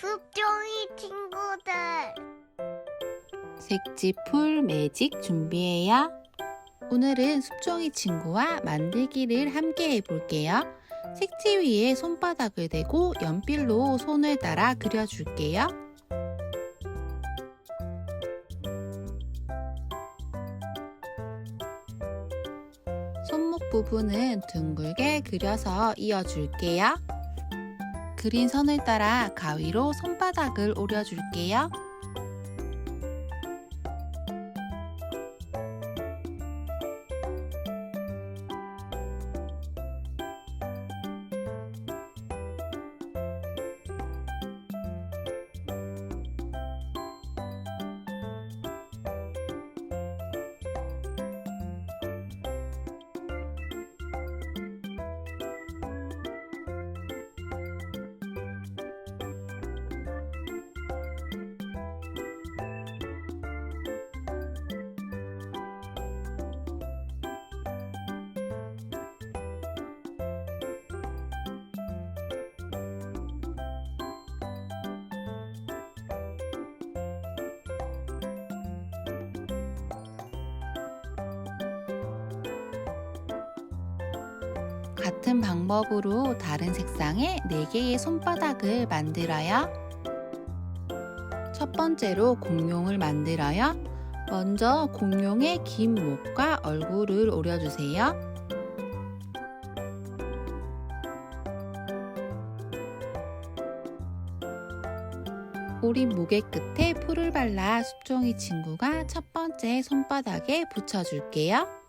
숲종이 친구들 색지 풀 매직 준비해요. 오늘은 숲종이 친구와 만들기를 함께 해볼게요. 색지 위에 손바닥을 대고 연필로 손을 따라 그려줄게요. 손목 부분은 둥글게 그려서 이어줄게요. 그린 선을 따라 가위로 손바닥을 오려줄게요. 같은 방법으로 다른 색상의 4개의 손바닥을 만들어요. 첫 번째로 공룡을 만들어요. 먼저 공룡의 긴 목과 얼굴을 오려주세요. 오린 목의 끝에 풀을 발라 숲종이 친구가 첫 번째 손바닥에 붙여줄게요.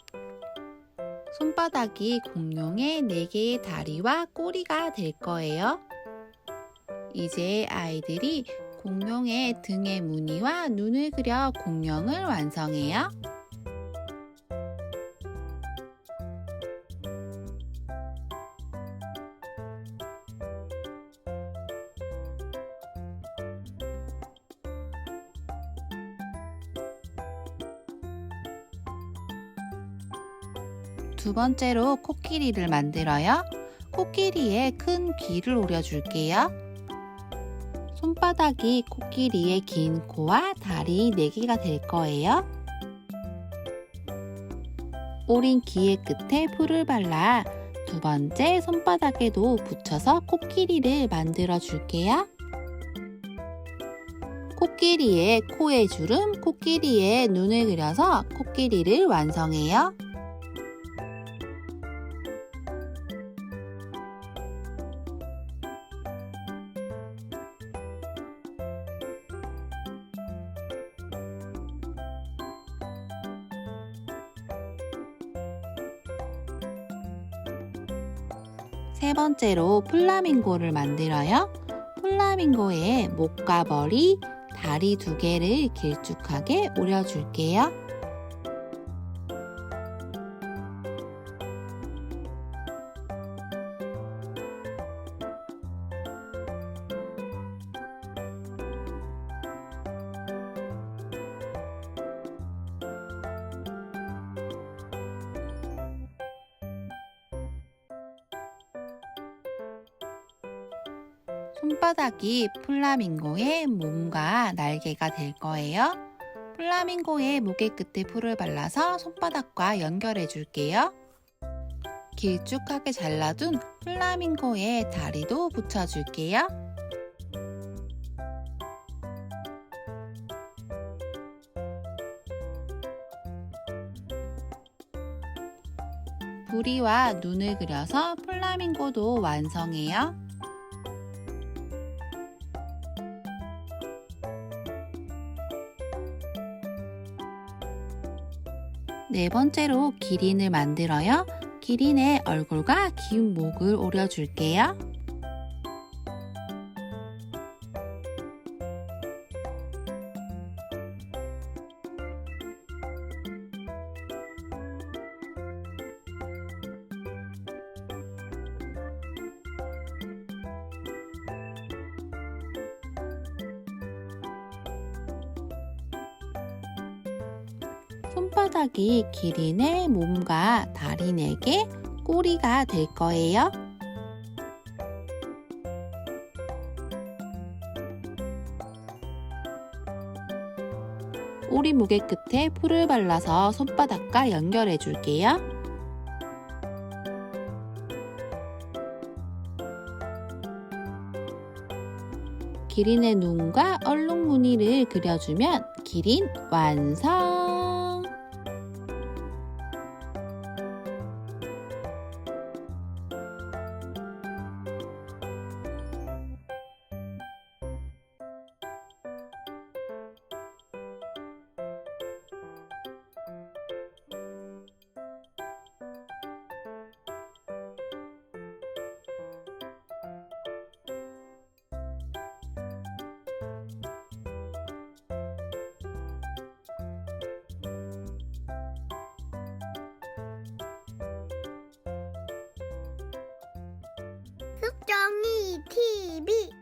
손바닥이 공룡의 4개의 다리와 꼬리가 될 거예요. 이제 아이들이 공룡의 등의 무늬와 눈을 그려 공룡을 완성해요. 두 번째로 코끼리를 만들어요. 코끼리에 큰 귀를 오려줄게요. 손바닥이 코끼리의 긴 코와 다리 4개가 될 거예요. 오린 귀의 끝에 풀을 발라 두 번째 손바닥에도 붙여서 코끼리를 만들어 줄게요. 코끼리의 코에 주름, 코끼리의 눈을 그려서 코끼리를 완성해요. 세 번째로 플라밍고를 만들어요. 플라밍고의 목과 머리, 다리 두 개를 길쭉하게 오려줄게요. 손바닥이 플라밍고의 몸과 날개가 될 거예요. 플라밍고의 목의 끝에 풀을 발라서 손바닥과 연결해 줄게요. 길쭉하게 잘라둔 플라밍고의 다리도 붙여줄게요. 부리와 눈을 그려서 플라밍고도 완성해요. 네 번째로 기린을 만들어요. 기린의 얼굴과 긴 목을 오려줄게요. 손바닥이 기린의 몸과 다리에게 꼬리가 될 거예요. 꼬리 무게 끝에 풀을 발라서 손바닥과 연결해 줄게요. 기린의 눈과 얼룩무늬를 그려주면 기린 완성! 中意 TV。